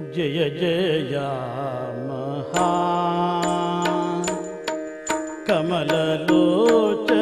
जय जया महा। कमललोच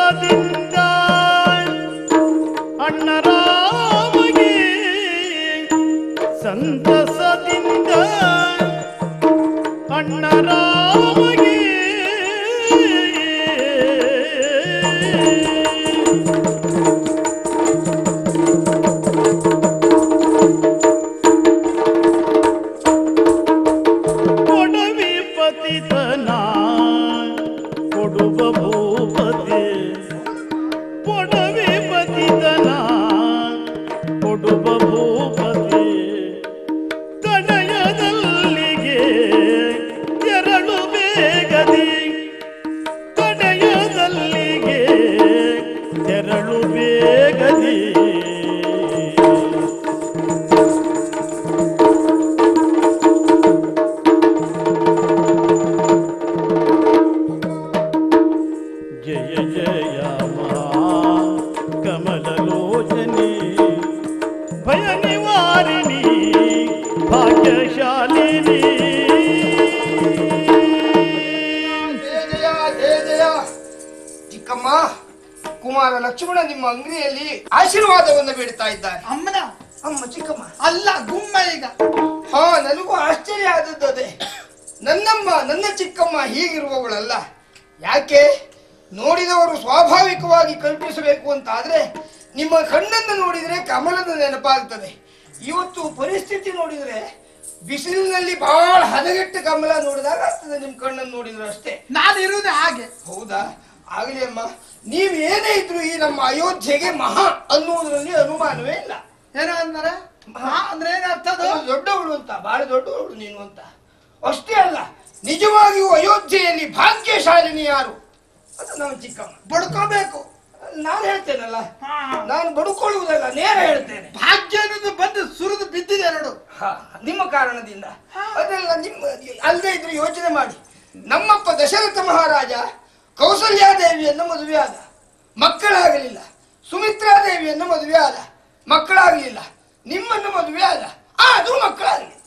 ಸಂತಸದಿಂದ ಅಣ್ಣರಾಮಗೆ ಸಂತಸದಿಂದ ಅಣ್ಣರಾಮಗೆ ಅಮ್ಮ ಚಿಕ್ಕಮ್ಮ. ಅಲ್ಲ ಗುಮ್ಮ ಈಗ. ಹಾ ನನಗೂ ಆಶ್ಚರ್ಯ ಆದದ್ದು ಅದೇ ನನ್ನಮ್ಮ ನನ್ನ ಚಿಕ್ಕಮ್ಮ ಹೀಗಿರುವವಳಲ್ಲ. ಯಾಕೆ? ನೋಡಿದವರು ಸ್ವಾಭಾವಿಕವಾಗಿ ಕಲ್ಪಿಸಬೇಕು ಅಂತ ಆದ್ರೆ ನಿಮ್ಮ ಕಣ್ಣನ್ನು ನೋಡಿದ್ರೆ ಕಮಲದ ನೆನಪಾಗ್ತದೆ. ಇವತ್ತು ಪರಿಸ್ಥಿತಿ ನೋಡಿದ್ರೆ ಬಿಸಿಲಿನಲ್ಲಿ ಬಹಳ ಹದಗೆಟ್ಟ ಕಮಲ ನೋಡಿದಾಗ ಆಗ್ತದೆ ನಿಮ್ ಕಣ್ಣನ್ನು ನೋಡಿದ್ರೆ ಅಷ್ಟೇ. ನಾನು ಇರುವುದೇ ಹಾಗೆ. ಹೌದಾ? ಆಗಲಿ ಅಮ್ಮ ನೀವೇನೇ ಏನೇ ಇದ್ರು ಈ ನಮ್ಮ ಅಯೋಧ್ಯೆಗೆ ಮಹಾ ಅನ್ನುವುದರಲ್ಲಿ ಅನುಮಾನವೇ ಇಲ್ಲ. ಏನೋ ಅಂದ್ರೆ ಮಹಾ ಅಂದ್ರೆ ಏನ್ ಅರ್ಥ ಅದು? ಅದು ದೊಡ್ಡವಳು ಅಂತ ಬಹಳ ದೊಡ್ಡವಳು ನೀನು ಅಂತ. ಅಷ್ಟೇ ಅಲ್ಲ ನಿಜವಾಗಿಯೂ ಅಯೋಧ್ಯೆಯಲ್ಲಿ ಭಾಗ್ಯಶಾಲಿನಿ ಯಾರು? ಅದು ನಾವು ಚಿಕ್ಕಮ್ಮ. ಬಡ್ಕೋಬೇಕು. ನಾನು ಹೇಳ್ತೇನಲ್ಲ. ನಾನು ಬಡ್ಕೊಳ್ಳುವುದಲ್ಲ ನೇರ ಹೇಳ್ತೇನೆ. ಭಾಗ್ಯ ಅನ್ನೋದು ಬಂದು ಸುರಿದು ಬಿದ್ದಿದೆ ಎರಡು ನಿಮ್ಮ ಕಾರಣದಿಂದ. ಅದೆಲ್ಲ ನಿಮ್ಮ ಅಲ್ಲದೆ ಇದ್ರೆ ಯೋಚನೆ ಮಾಡಿ. ನಮ್ಮಪ್ಪ ದಶರಥ ಮಹಾರಾಜ ಕೌಸಲ್ಯಾದೇವಿಯನ್ನು ಮದುವೆಯಾದ. ಮಕ್ಕಳಾಗಲಿಲ್ಲ. ಸುಮಿತ್ರಾದೇವಿಯನ್ನು ಮದುವೆಯಾದ. ಮಕ್ಕಳಾಗಲಿಲ್ಲ. ನಿಮ್ಮನ್ನು ಮದುವೆಯಾದ ಆದ್ರೂ ಮಕ್ಕಳಾಗಲಿ.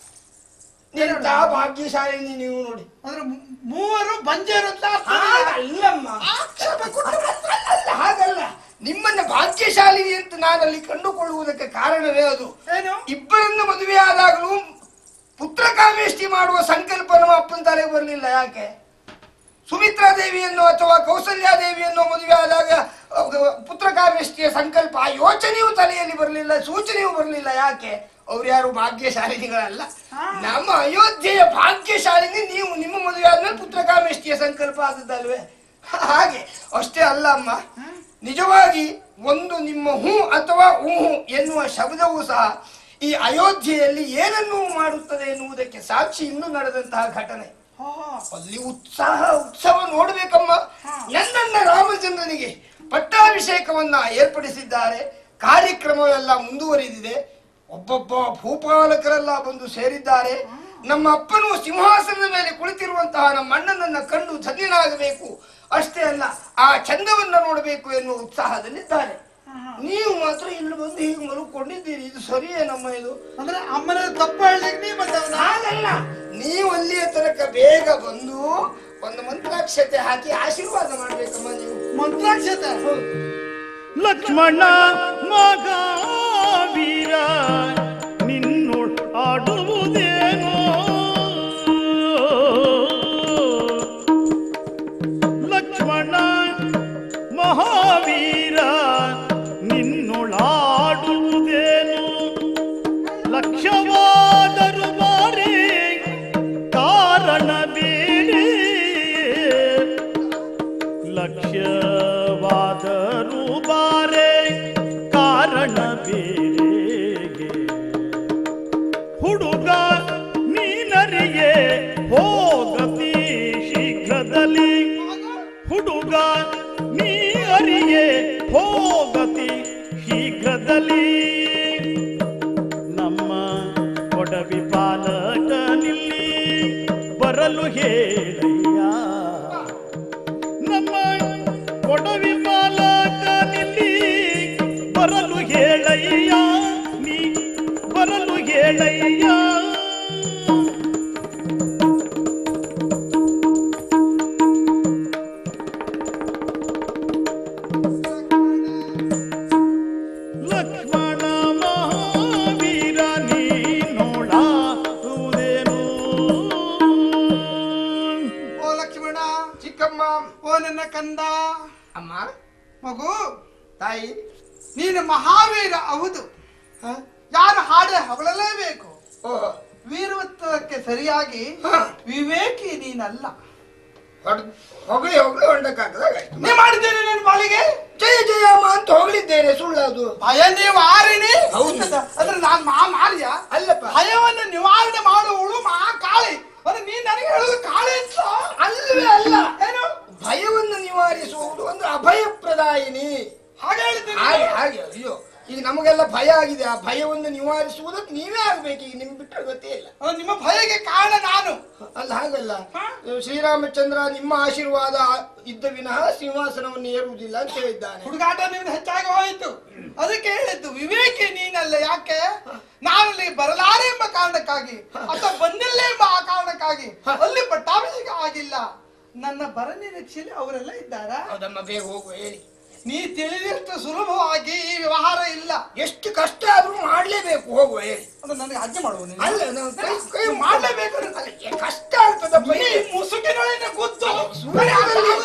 ಎಂತ ಭಾಗ್ಯಶಾಲಿನಿ ನೀವು ನೋಡಿ. ಅಂದ್ರೆ ಮೂವರು ಬಂಜೇರು ಅಲ್ಲಮ್ಮ. ಅಲ್ಲ. ಹಾಗಲ್ಲ. ನಿಮ್ಮನ್ನ ಭಾಗ್ಯಶಾಲಿನಿ ಅಂತ ನಾನಲ್ಲಿ ಕಂಡುಕೊಳ್ಳುವುದಕ್ಕೆ ಕಾರಣವೇ ಅದು. ಏನು? ಇಬ್ಬರನ್ನು ಮದುವೆಯಾದಾಗಲೂ ಪುತ್ರ ಕಾಮೇಷ್ಟಿ ಮಾಡುವ ಸಂಕಲ್ಪ ನಮ್ಮ ಅಪ್ಪನ ತಲೆಗೆ ಬರಲಿಲ್ಲ. ಯಾಕೆ? ಸುಮಿತ್ರಾ ದೇವಿಯನ್ನು ಅಥವಾ ಕೌಸಲ್ಯಾ ದೇವಿಯನ್ನು ಮದುವೆ ಆದಾಗ ಅಹ್, ಪುತ್ರ ಕಾಮೇಷ್ಟಿಯ ಸಂಕಲ್ಪ ಆ ಯೋಚನೆಯೂ ತಲೆಯಲ್ಲಿ ಬರಲಿಲ್ಲ ಸೂಚನೆಯೂ ಬರಲಿಲ್ಲ. ಯಾಕೆ? ಅವ್ರು ಯಾರು ಭಾಗ್ಯಶಾಲಿನಿಗಳಲ್ಲ. ನಮ್ಮ ಅಯೋಧ್ಯೆಯ ಭಾಗ್ಯಶಾಲಿನಿ ನೀವು ನಿಮ್ಮ ಮದುವೆ ಆದ್ಮೇಲೆ ಪುತ್ರ ಕಾಮೇಷ್ಟಿಯ ಸಂಕಲ್ಪ ಆದದ್ದಲ್ವೇ? ಹಾಗೆ ಅಷ್ಟೇ ಅಲ್ಲ ಅಮ್ಮ ನಿಜವಾಗಿ ಒಂದು ನಿಮ್ಮ ಹೂ ಅಥವಾ ಊಹು ಎನ್ನುವ ಶಬ್ದವೂ ಸಹ ಈ ಅಯೋಧ್ಯೆಯಲ್ಲಿ ಏನನ್ನೂ ಮಾಡುತ್ತದೆ ಎನ್ನುವುದಕ್ಕೆ ಸಾಕ್ಷಿ ಇನ್ನೂ ನಡೆದಂತಹ ಘಟನೆ. ಅಲ್ಲಿ ಉತ್ಸಾಹ ಉತ್ಸವ ನೋಡ್ಬೇಕಮ್ಮ. ರಾಮ ರಾಮಚಂದ್ರನಿಗೆ ಪಟ್ಟಾಭಿಷೇಕವನ್ನ ಏರ್ಪಡಿಸಿದ್ದಾರೆ. ಕಾರ್ಯಕ್ರಮವೆಲ್ಲ ಮುಂದುವರಿದಿದೆ. ಒಬ್ಬೊಬ್ಬ ಭೂಪಾಲಕರೆಲ್ಲ ಬಂದು ಸೇರಿದ್ದಾರೆ. ನಮ್ಮ ಅಪ್ಪನು ಸಿಂಹಾಸನದ ಮೇಲೆ ಕುಳಿತಿರುವಂತಹ ನಮ್ಮ ಅಣ್ಣನನ್ನ ಕಂಡು ಧನ್ಯನಾಗಬೇಕು ಅಷ್ಟೇ ಅಲ್ಲ ಆ ಚಂದವನ್ನ ನೋಡಬೇಕು ಎನ್ನುವ ಉತ್ಸಾಹದಲ್ಲಿದ್ದಾರೆ. ನೀವು ಮಾತ್ರ ಇಲ್ಲಿ ಬಂದು ಹೀಗೆ ಮರುಕೊಂಡಿದ್ದೀರಿ ಇದು ಸರಿಯೇ ನಮ್ಮ ಇದು? ಅಂದ್ರೆ ಅಮ್ಮನ ತಪ್ಪು ಹೇಳಲಿಕ್ಕೆ ನೀ ಬಂದ ಹಾಗಲ್ಲ ನೀವು ಅಲ್ಲಿಯ ತನಕ ಬೇಗ ಬಂದು ಒಂದು ಮಂತ್ರಾಕ್ಷತೆ ಹಾಕಿ ಆಶೀರ್ವಾದ ಮಾಡ್ಬೇಕಮ್ಮ ನೀವು. ಮಂತ್ರಾಕ್ಷತೆ? ಲಕ್ಷ್ಮಣ ಮಗ ವೀರ. ಹುಡುಗ ನೀ ಅರಿಯೇ ಹೋಗತಿ ಶೀಘ್ರದಲ್ಲಿ. ನಮ್ಮ ಕೊಡವಿ ಪಾಲಕನಿಲ್ಲಿ ಬರಲು ಹೇಳಯ್ಯ ಯಾರು ಹಾಡೆ ಹೊಗಳಲೇಬೇಕು? ವೀರವತ್ವಕ್ಕೆ ಸರಿಯಾಗಿ. ವಿವೇಕಿ ನೀನಲ್ಲ. ಹೊಗಳಿ ಹೊಗಳಿ ಹೊಂಡಕ್ಕಾಗದಾಗ ನೀ ಮಾಡಿದ್ದೇನೆ ನನ್ನ ಪಾಲಿಗೆ? ಜಯ ಜಯ ಅಮ್ಮ ಅಂತ ಹೊಗಳಿದ್ದೇನೆ ಸುಳ್ಳದು. ಭಯ ನಿವಾರಣೆ ಹೌದು. ಅಂದ್ರೆ ನಾನ್ ಮಾ ಮಾರ್ಯ? ಅಲ್ಲಪ್ಪ. ಭಯವನ್ನು ನಿವಾರಣೆ ಮಾಡುವವಳು ಮಾ ಕಾಳಿ. ಅಂದ್ರೆ ನೀನ್ ನನಗೆ ಹೇಳುದು ಕಾಳಿ ಅಂತ? ಅಲ್ಲವೇ ಅಲ್ಲ. ಏನು? ಭಯವನ್ನು ನಿವಾರಿಸುವುದು ಅಂದ್ರೆ ಅಭಯ ಪ್ರದಾಯಿನಿ ಹಾಗೆ ಹೇಳಿದ್ದೀನಿ. ಹಾಗೆ ಹಾಗೆ ಅಯ್ಯೋ. ಈಗ ನಮಗೆಲ್ಲ ಭಯ ಆಗಿದೆ. ಆ ಭಯವನ್ನು ನಿವಾರಿಸುವುದಕ್ಕೆ ನೀವೇ ಆಗ್ಬೇಕು. ಈಗ ನಿಮ್ ಬಿಟ್ಟರೆ ಗೊತ್ತೇ ಇಲ್ಲ. ನಿಮ್ಮ ಭಯಕ್ಕೆ ಕಾರಣ ನಾನು. ಅಲ್ಲ ಹಾಗಲ್ಲ. ಹ? ಶ್ರೀರಾಮಚಂದ್ರ ನಿಮ್ಮ ಆಶೀರ್ವಾದ ಇದ್ದ ವಿನಃ ಸಿಂಹಾಸನವನ್ನು ಏರುವುದಿಲ್ಲ ಅಂತ ಹೇಳಿದ್ದಾನೆ. ಹುಡುಗಾಟ ನಿಮ್ದು ಹೆಚ್ಚಾಗಿ ಹೋಯಿತು. ಅದಕ್ಕೆ ಹೇಳಿದ್ದು ವಿವೇಕಿ ನೀನಲ್ಲ ಯಾಕೆ? ನಾನಲ್ಲಿ ಬರಲಾರೆ ಎಂಬ ಕಾರಣಕ್ಕಾಗಿ ಅಥವಾ ಬಂದಿಲ್ಲ ಎಂಬ ಆ ಕಾರಣಕ್ಕಾಗಿ ಅಲ್ಲಿ ಪಟ್ಟಾಭಿಷೇಕ ಆಗಿಲ್ಲ. ನನ್ನ ಬರ ನಿರೀಕ್ಷೆಯಲ್ಲಿ ಅವರೆಲ್ಲ ಇದ್ದಾರಾ? ಹೌದಮ್ಮ ಬೇಗ ಹೋಗುವ ಹೇಳಿ. ನೀ ತಿಳಿದಷ್ಟು ಸುಲಭವಾಗಿ ಈ ವ್ಯವಹಾರ ಇಲ್ಲ. ಎಷ್ಟು ಕಷ್ಟ ಆದ್ರೂ ಮಾಡ್ಲೇಬೇಕು ಹೋಗುವ ಹೇಳಿ ಅದು ನನಗೆ ಆಜ್ಞೆ ಮಾಡುವ ನೀನು? ಅಲ್ಲ ನಾನು ಕೈ ಕೈ ಮಾಡ್ಲೇಬೇಕು ಅಲ್ಲ, ಏ, ಕಷ್ಟ ಆಗ್ತದಪ್ಪ ನೀ ಮುಸುಕಿನೊಳಗಿನ ಕೂತು ಸುರದಲ್ಲಿ-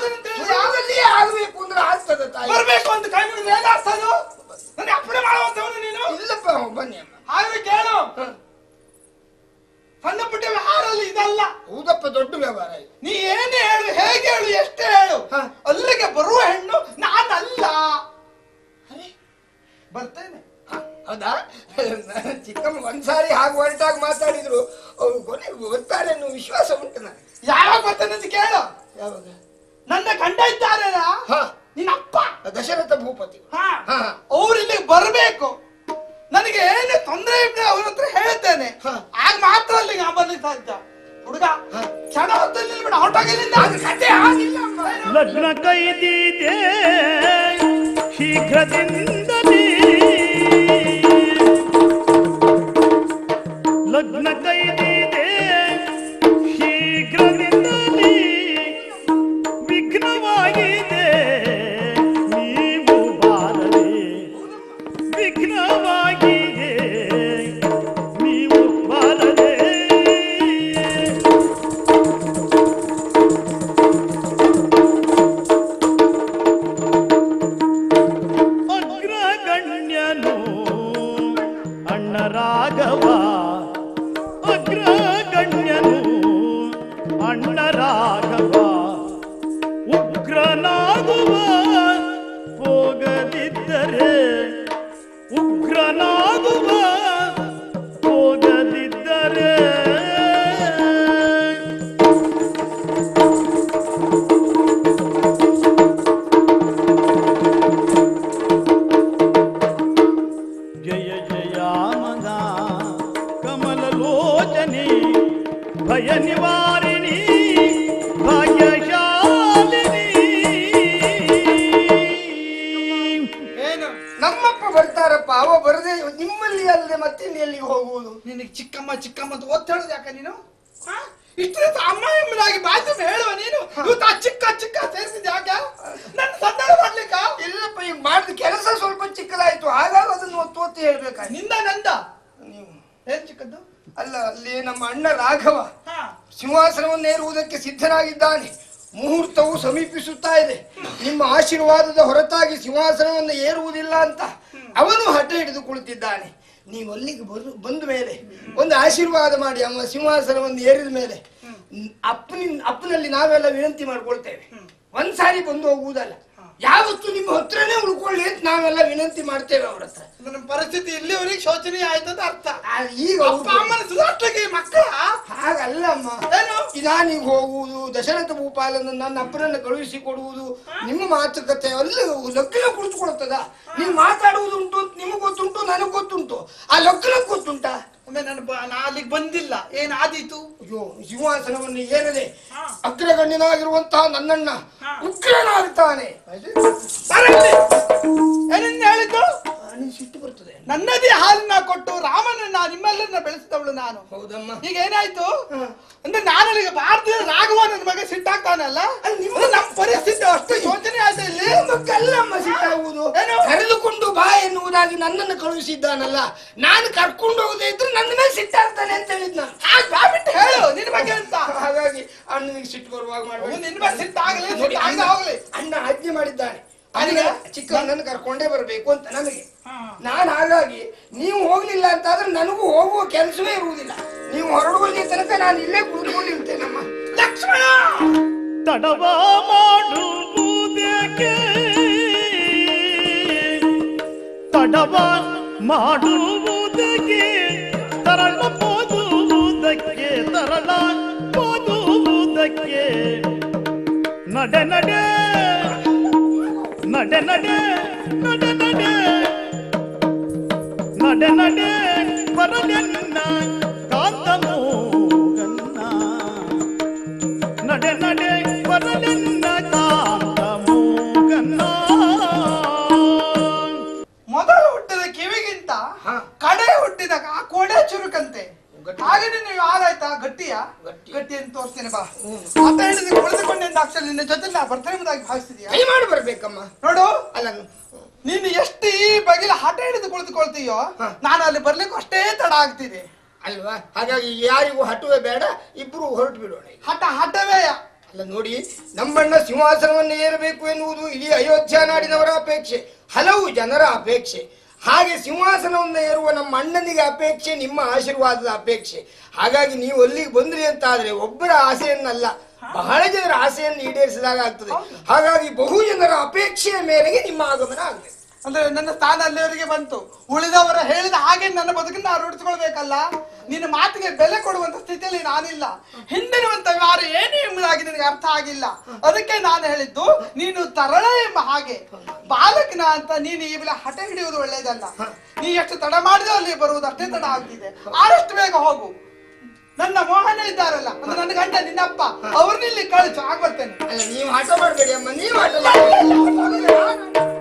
ಆಗಬೇಕು ಆಗ್ಬೇಕು ಅಂದ್ರೆ ಆಗ್ತದ ತಾಯಿ. ಬರ್ಬೇಕು ಅಂತ ಕೈ ಮುಗಿದ್ರೆ ಏನಾಗ್ತದು? ನನಗೆ ಅಪ್ಪಣೆ ಮಾಡುವಂತವನು ನೀನು? ಇಲ್ಲಪ್ಪ ಬನ್ನಿ ಅಮ್ಮ. ಹಾಗೆ ಕೇಳು. ಸಣ್ಣ ಪುಟ್ಟ ವ್ಯವಹಾರಲ್ಲಿ ಇದಲ್ಲ. ಹೌದಪ್ಪ ದೊಡ್ಡ ವ್ಯವಹಾರ ಇದು. ನೀ ತೊಂದರೆ ಅವ್ರ ಹತ್ರ ಹೇಳ್ತೇನೆ ಹ. ಆಗ ಮಾತ್ರ ಅಲ್ಲಿ ನಾ ಬರ್ಲಿಕ್ಕೆ ಸಾಧ್ಯ ಹುಡುಗ. ಕ್ಷಣ ಹೊತ್ತಲ್ಲಿ ನಿಲ್ಬೇಡ ಹೊರಟಾಗಿಲ್ಲಿಂದ ಅದು ಕತೆ ಆಗಿಲ್ಲ. ಲಗ್ನ ಕೈದಿದೆ ಶೀಘ್ರದಿಂದಲೇ ಚಿಕ್ಕಮ್ಮ ಚಿಕ್ಕಮ್ಮ ಅಂತ ಒತ್ತು ಹೇಳುದು ಯಾಕೆ ನೀನು? ಇಷ್ಟು ಅಮ್ಮ ಎಂಬುದಾಗಿ ಬಾಯ್ತು ಹೇಳುವ ನೀನು? ಇವತ್ತು ಆ ಚಿಕ್ಕ ಚಿಕ್ಕ ಸೇರಿಸಿದ ಯಾಕೆ ನನ್ನ ಸಂಧಾನ ಮಾಡ್ಲಿಕ್ಕ? ಇಲ್ಲಪ್ಪ ಈಗ ಮಾಡಿದ ಕೆಲಸ ಸ್ವಲ್ಪ ಚಿಕ್ಕದಾಯ್ತು. ಹಾಗಾಗಿ ಅದನ್ನು ಒತ್ತು ಒತ್ತು ಹೇಳ್ಬೇಕಾಯ್ತು ನಿಂದ ನಂದ? ನೀವು. ಏನ್ ಚಿಕ್ಕದ್ದು? ಅಲ್ಲ ಅಲ್ಲಿ ನಮ್ಮ ಅಣ್ಣ ರಾಘವ ಸಿಂಹಾಸನವನ್ನೇರುವುದಕ್ಕೆ ಸಿದ್ಧನಾಗಿದ್ದಾನೆ. ಮುಹೂರ್ತವು ಸಮೀಪಿಸುತ್ತಾ ಇದೆ. ನಿಮ್ಮ ಆಶೀರ್ವಾದದ ಹೊರತಾಗಿ ಸಿಂಹಾಸನವನ್ನು ಏರುವುದಿಲ್ಲ ಅಂತ ಅವನು ಹಠ ಹಿಡಿದು ಕುಳಿತಿದ್ದಾನೆ ನೀವು ಅಲ್ಲಿಗೆ ಬರು ಬಂದ ಮೇಲೆ ಒಂದು ಆಶೀರ್ವಾದ ಮಾಡಿ ಅಮ್ಮ ಸಿಂಹಾಸನವನ್ನು ಏರಿದ ಮೇಲೆ ಅಪ್ಪನಿನ್ ಅಪ್ಪನಲ್ಲಿ ನಾವೆಲ್ಲ ವಿನಂತಿ ಮಾಡ್ಕೊಳ್ತೇವೆ. ಒಂದ್ಸಾರಿ ಬಂದು ಹೋಗುವುದಲ್ಲ. ಯಾವತ್ತು ನಿಮ್ಮ ಹತ್ರನೇ ಉಳ್ಕೊಳ್ಳಿ ಅಂತ ನಾವೆಲ್ಲ ವಿನಂತಿ ಮಾಡ್ತೇವೆ ಅವ್ರ ಹತ್ರ. ಪರಿಸ್ಥಿತಿ ಇಲ್ಲಿವರೆಗೆ ಶೋಚನೀಯ ಆಯ್ತು ಅಂತ ಅರ್ಥ. ಈಗ ಮಕ್ಕಳ ಹಾಗಲ್ಲ ಅಮ್ಮ ಏನು ಇದಾನಿಗೆ ಹೋಗುವುದು ದಶರಥ ಭೂಪಾಲನ ನನ್ನ ಅಪ್ಪನನ್ನು ಕಳುಹಿಸಿ ಕೊಡುವುದು ನಿಮ್ಮ ಮಾತುಕತೆ ಅಲ್ಲಿ ಲಗ್ನ ಕುಳಿತುಕೊಳ್ತದ ನೀವು ಮಾತಾಡುವುದು ಉಂಟು ಅಂತ ನಿಮಗೆ ಗೊತ್ತುಂಟು ನನಗೆ ಗೊತ್ತುಂಟು. ಆ ಲಗ್ನ ಗೊತ್ತುಂಟಾ? ಒಮ್ಮೆ ನಾನು ಬ- ನಾ ಅಲ್ಲಿಗೆ ಬಂದಿಲ್ಲ. ಏನ್ ಆದಿತು? ಅಯ್ಯೋ ಸಿಂಹಾಸನವನ್ನು ಏನಿದೆ ಅಗ್ರಗಣ್ಯನಾಗಿರುವಂತಹ ನನ್ನಣ್ಣ ಉಗ್ರನಾಗ್ತಾನೆ. ನಾನು. ಹೌದಮ್ಮ. ಈಗ ಏನಾಯ್ತು? ಅಂದ್ರೆ ನಾನು ಭಾರತೀಯ ರಾಘವ ನನ್ನ ಮಗ ಸಿಟ್ಟಾಗ್ತಾನಲ್ಲ? ನಿಮ್ಮ- ಪರಿಸ್ಥಿತಿ ಅಷ್ಟು ಯೋಚನೆ ಆಯ್ತು ಇಲ್ಲಿ. ಮಕ್ಕಲ್ಲಮ್ಮ ಸಿಟ್ಟಾಗುವುದು? ಕರೆದುಕೊಂಡು ಬಾ ಎನ್ನುವುದಾಗಿ ನನ್ನನ್ನು ಕಳುಹಿಸಿದ್ದಾನಲ್ಲ. ನಾನು ಕರ್ಕೊಂಡು ಹೋಗದೆ ಇದ್ರೆ ನನ್ನ ಮೇಲೆ ಸಿಟ್ಟಾಗ್ತಾನೆ ಅಂತ ಹೇಳಿದ್ ನಾನು ಹಾಗೆ ಬಾಬಿಟ್ಟು ಹೇಳು ನಿನ್ನ ಬಗ್ಗೆ ಅಂತ. ಹಾಗಾಗಿ ಅಣ್ಣನಿಗೆ ಸಿಟ್ಟು ಬರುವಾಗ ಮಾಡ್ಬೇಕು ನಿನ್ ನಿನ್ನ ಮೇಲೆ ಸಿಟ್ಟಾಗಲಿ ಅಣ್ಣ ಆಜ್ಞೆ ಮಾಡಿದ್ದಾನೆ. ಚಿಕ್ಕ ಚಿಕ್ಕವನನ್ನು ಕರ್ಕೊಂಡೇ ಬರಬೇಕು ಅಂತ ನನಗೆ. ನಾನು ಹಾಗಾಗಿ ನೀವು ಹೋಗ್ಲಿಲ್ಲ ಅಂತಾದ್ರೆ ನನಗೂ ಹೋಗುವ ಕೆಲಸವೇ ಇರುವುದಿಲ್ಲ. ನೀವು ಹೊರಡುವುದೇ ತನಕ ನಾನು ಇಲ್ಲೇ ಕೂತ್ಕೊಂಡಿರ್ತೇನಮ್ಮ ಲಕ್ಷ್ಮಣ! ತಡವ ಮಾಡುವುದೇಕೆ ತಡವಾ ಮಾಡುವುದಕ್ಕೆ ತರಳ ಓದುವುದಕ್ಕೆ ತರಳ ಓದುವುದಕ್ಕೆ ನಡೆ ನಡೆ. ನಡೆ ನಡೆ ನಡೆ ನಡೆ. ನಡೆ ನಡೆ ಬರಲೆ ನಡೆ ನಡೆ ಬರಲೆ ನಿನ್ನ ಕಾಂತ ಮೋಗನ್ನ ಮೊದಲು ಹುಟ್ಟಿದ ಕಿವಿಗಿಂತ ಕಡೆ ಹುಟ್ಟಿದಾಗ ಕೋಡೆ ಚುರುಕಂತೆ. ಹಾಗೆ ನೀವು ಆಗಾಯ್ತಾ ಗಟ್ಟಿಯಾ? ಗಟ್ಟಿ. ಅಂತ ತೋರಿಸ್ತೇನೆ ಬಾ. ಅಂತ ಹೇಳಿದ್ರೆ ಕುಳಿತುಕೊಂಡೆ ಅಕ್ಷರ ನಿನ್ನ ಜೊತೆ ನಾ ಬರ್ತೇನೆ ಎಂಬುದಾಗಿ ಭಾವಿಸ್ತಿದ್ಯಾ? ಕೈ ಮಾಡಿ ಬರ್ಬೇಕಮ್ಮ. ನೋಡು. ಅಲ್ಲ ನೀನು ಎಷ್ಟು ಈ ಬಗೆಲ ಹಠ ಹಿಡಿದು ಕುಳಿತುಕೊಳ್ತೀಯೋ ನಾನು ಅಲ್ಲಿ ಬರ್ಲಿಕ್ಕೂ ಅಷ್ಟೇ ತಡ ಆಗ್ತಿದೆ. ಅಲ್ವಾ? ಹಾಗಾಗಿ ಯಾರಿಗೂ ಹಟುವೆ ಬೇಡ ಇಬ್ರು ಹೊರಟು ಬಿಡೋಣ. ಹಠ ಹಠವೇ. ಅಲ್ಲ ನೋಡಿ ನಮ್ಮಣ್ಣ ಸಿಂಹಾಸನವನ್ನು ಏರಬೇಕು ಎನ್ನುವುದು ಇಡೀ ಅಯೋಧ್ಯ ನಾಡಿನವರ ಅಪೇಕ್ಷೆ ಹಲವು ಜನರ ಅಪೇಕ್ಷೆ. ಹಾಗೆ ಸಿಂಹಾಸನವನ್ನು ಏರುವ ನಮ್ಮ ಅಣ್ಣನಿಗೆ ಅಪೇಕ್ಷೆ ನಿಮ್ಮ ಆಶೀರ್ವಾದದ ಅಪೇಕ್ಷೆ. ಹಾಗಾಗಿ ನೀವು ಅಲ್ಲಿಗೆ ಬಂದ್ರಿ ಅಂತ ಆದ್ರೆ ಒಬ್ಬರ ಆಸೆಯನ್ನಲ್ಲ ಬಹಳ ಜನರ ಆಸೆಯನ್ನು ಈಡೇರಿಸಿದಾಗ ಆಗ್ತದೆ. ಹಾಗಾಗಿ ಬಹು ಜನರ ಅಪೇಕ್ಷೆಯ ಮೇರೆಗೆ ನಿಮ್ಮ ಆಗಮನ ಆಗಬೇಕು. ಅಂದ್ರೆ ನನ್ನ ಸ್ಥಾನ ಅಲ್ಲಿಯವರಿಗೆ ಬಂತು ಉಳಿದವರ ಹೇಳಿದ ಹಾಗೆ ನನ್ನ ಬದುಕನ್ನ ರೂಢಿಸಿಕೊಳ್ಬೇಕಲ್ಲ ನಿನ್ನ ಮಾತಿಗೆ ಬೆಲೆ ಕೊಡುವಂತ ಸ್ಥಿತಿಯಲ್ಲಿ ನಾನಿಲ್ಲ ಹಿಂದಿರುವಂತ ವ್ಯವಹಾರ ಏನೇ ಎಂಬುದಾಗಿ ನಿನಗೆ ಅರ್ಥ ಆಗಿಲ್ಲ ಅದಕ್ಕೆ ನಾನು ಹೇಳಿದ್ದು ನೀನು ತರಳ ಎಂಬ ಹಾಗೆ ಬಾಲಕನ ಅಂತ ನೀನು ಈ ಬೆಲೆ ಹಠ ಹಿಡಿಯುವುದು ಒಳ್ಳೇದಲ್ಲ ನೀ ಎಷ್ಟು ತಡ ಮಾಡಿದೋ ಅಲ್ಲಿ ಬರುವುದು ಅಷ್ಟೇ ತಡ ಆಗ್ತಿದೆ ಆದಷ್ಟು ಬೇಗ ಹೋಗು ನನ್ನ ಮೋಹನ ಇದ್ದಾರಲ್ಲ ಅಂದ್ರೆ ನನ್ನ ಗಂಡ ನಿನ್ನಪ್ಪ ಅವ್ರನ್ನ ಇಲ್ಲಿ ಕಳಿಸು ಆಗ್ಬರ್ತೇನೆ ನೀವು ಹಠ ಮಾಡಬೇಡಿ ಅಮ್ಮ ನೀವು ಮಾಡಬೇಡಿ